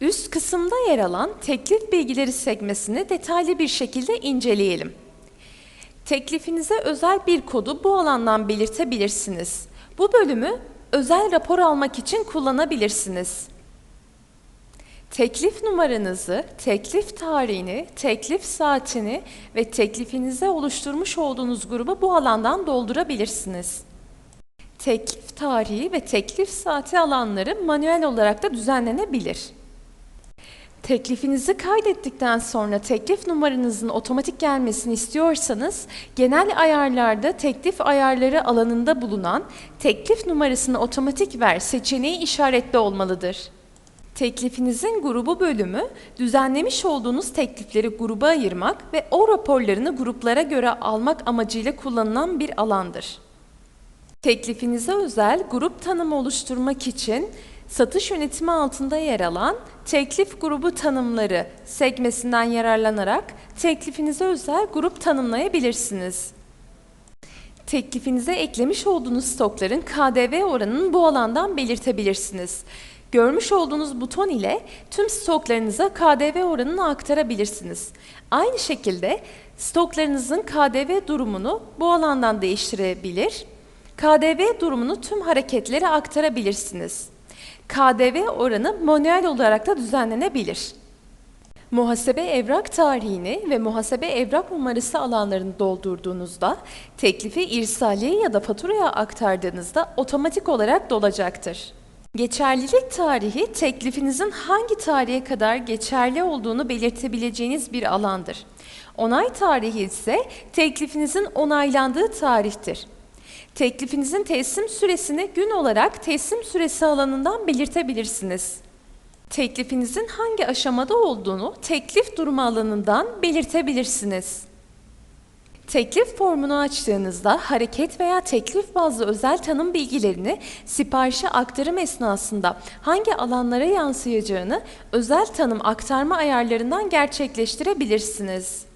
Üst kısımda yer alan teklif bilgileri sekmesini detaylı bir şekilde inceleyelim. Teklifinize özel bir kodu bu alandan belirtebilirsiniz. Bu bölümü özel rapor almak için kullanabilirsiniz. Teklif numaranızı, teklif tarihini, teklif saatini ve teklifinize oluşturmuş olduğunuz grubu bu alandan doldurabilirsiniz. Teklif tarihi ve teklif saati alanları manuel olarak da düzenlenebilir. Teklifinizi kaydettikten sonra teklif numaranızın otomatik gelmesini istiyorsanız genel ayarlarda teklif ayarları alanında bulunan teklif numarasını otomatik ver seçeneği işaretli olmalıdır. Teklifinizin grubu bölümü düzenlemiş olduğunuz teklifleri gruba ayırmak ve o raporlarını gruplara göre almak amacıyla kullanılan bir alandır. Teklifinize özel grup tanımı oluşturmak için satış yönetimi altında yer alan teklif grubu tanımları sekmesinden yararlanarak teklifinize özel grup tanımlayabilirsiniz. Teklifinize eklemiş olduğunuz stokların KDV oranını bu alandan belirtebilirsiniz. Görmüş olduğunuz buton ile tüm stoklarınıza KDV oranını aktarabilirsiniz. Aynı şekilde stoklarınızın KDV durumunu bu alandan değiştirebilir. KDV durumunu tüm hareketlere aktarabilirsiniz. KDV oranı manuel olarak da düzenlenebilir. Muhasebe evrak tarihini ve muhasebe evrak numarası alanlarını doldurduğunuzda teklifi irsaliye ya da faturaya aktardığınızda otomatik olarak dolacaktır. Geçerlilik tarihi teklifinizin hangi tarihe kadar geçerli olduğunu belirtebileceğiniz bir alandır. Onay tarihi ise teklifinizin onaylandığı tarihtir. Teklifinizin teslim süresini gün olarak teslim süresi alanından belirtebilirsiniz. Teklifinizin hangi aşamada olduğunu teklif durumu alanından belirtebilirsiniz. Teklif formunu açtığınızda hareket veya teklif bazlı özel tanım bilgilerini siparişe aktarım esnasında hangi alanlara yansıyacağını özel tanım aktarma ayarlarından gerçekleştirebilirsiniz.